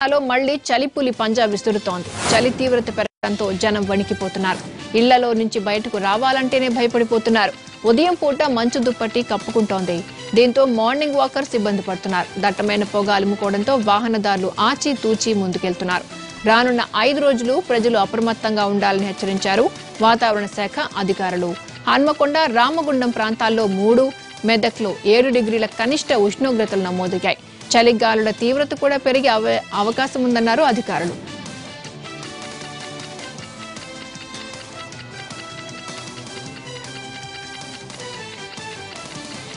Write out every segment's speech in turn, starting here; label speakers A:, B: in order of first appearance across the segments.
A: తెలంగాణలో మళ్ళీ చలిపులి పంజా విసురుతోంది. చలి తీవ్రత పెరగడంతో జనం వణికిపోతున్నారు. ఇళ్ళలో నుంచి బయటకు రావాలంటేనే భయపడిపోతున్నారు. ఉదయం పూట మంచు దుప్పటి కప్పుకుంటోంది. దీంతో మార్నింగ్ వాకర్స్ ఇబ్బంది పడుతున్నారు. దట్టమైన పొగ అలుముకోవడంతో వాహనదారులు ఆచితూచి ముందుకెళ్తున్నారు. రానున్న ఐదు రోజులు ప్రజలు అప్రమత్తంగా ఉండాలని హెచ్చరించారు వాతావరణ శాఖ అధికారులు. హన్మకొండ రామగుండం ప్రాంతాల్లో మూడు మెదక్లో ఏడు డిగ్రీల కనిష్ట ఉష్ణోగ్రతలు నమోదయ్యాయి. చలిగాలుల తీవ్రత కూడా పెరిగే అవ- అవకాశం ఉందన్నారు అధికారులు.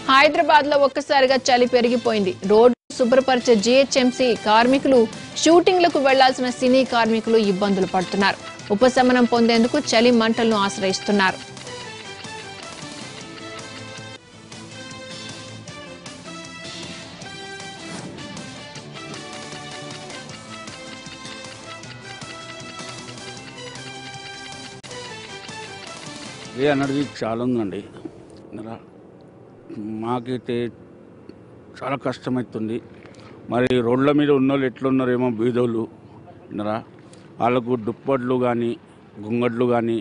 A: హైదరాబాద్లో ఒక్కసారిగా చలి పెరిగిపోయింది. రోడ్డు శుభ్రపరిచే జీహెచ్ఎంసీ కార్మికులు షూటింగ్లకు వెళ్ళాల్సిన సినీ కార్మికులు ఇబ్బందులు పడుతున్నారు. ఉపశమనం పొందేందుకు చలి మంటలను ఆశ్రయిస్తున్నారు.
B: ఏ ఎనర్జీ చాలా ఉందండి. మాకైతే చాలా కష్టమవుతుంది మరి రోడ్ల మీద ఉన్న వాళ్ళు ఎట్లున్నారేమో బీదోళ్ళు నరా వాళ్ళకు దుప్పట్లు కానీ గుంగట్లు కానీ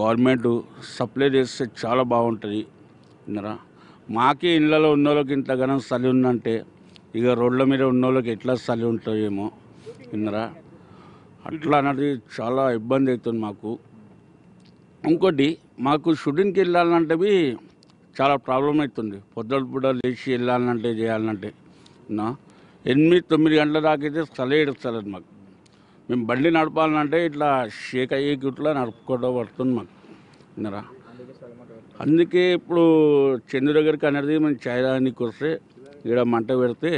B: గవర్నమెంట్ సప్లై చేస్తే చాలా బాగుంటుంది నరా. మాకే ఇళ్ళలో ఉన్న వాళ్ళకి ఇంతగానం చలి ఉందంటే ఇక రోడ్ల మీద ఉన్నోళ్ళకి ఎట్లా చలి ఉంటుందేమో విన్నరా అట్లా అనేది చాలా ఇబ్బంది అవుతుంది మాకు. ఇంకోటి మాకు షూటింగ్కి వెళ్ళాలంటేవి చాలా ప్రాబ్లం అవుతుంది పొద్దున పూట లేచి వెళ్ళాలంటే చేయాలంటే నా? ఎనిమిది తొమ్మిది గంటల దాకైతే అయితే చలి మాకు. మేము బండి నడపాలంటే ఇట్లా షేక్ అయ్యే ఇట్లా నడుపుకోవడం పడుతుంది మాకు. విన్నారా? అందుకే ఇప్పుడు చంద్రు దగ్గరికి అనేది మేము చాయ్ వస్తే ఇక్కడ మంట పెడితే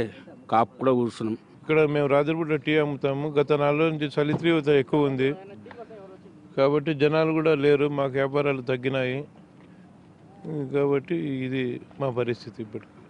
B: కాపు కూడా కూర్చున్నాం.
C: ఇక్కడ మేము రాజులపూట టీ అమ్ముతాము. గత నాలుగు నుంచి చలి తీవ్రత ఎక్కువ ఉంది. కాబట్టి జనాలు కూడా లేరు మాకు వ్యాపారాలు తగ్గినాయి. కాబట్టి ఇది మా పరిస్థితి ఇప్పటికి.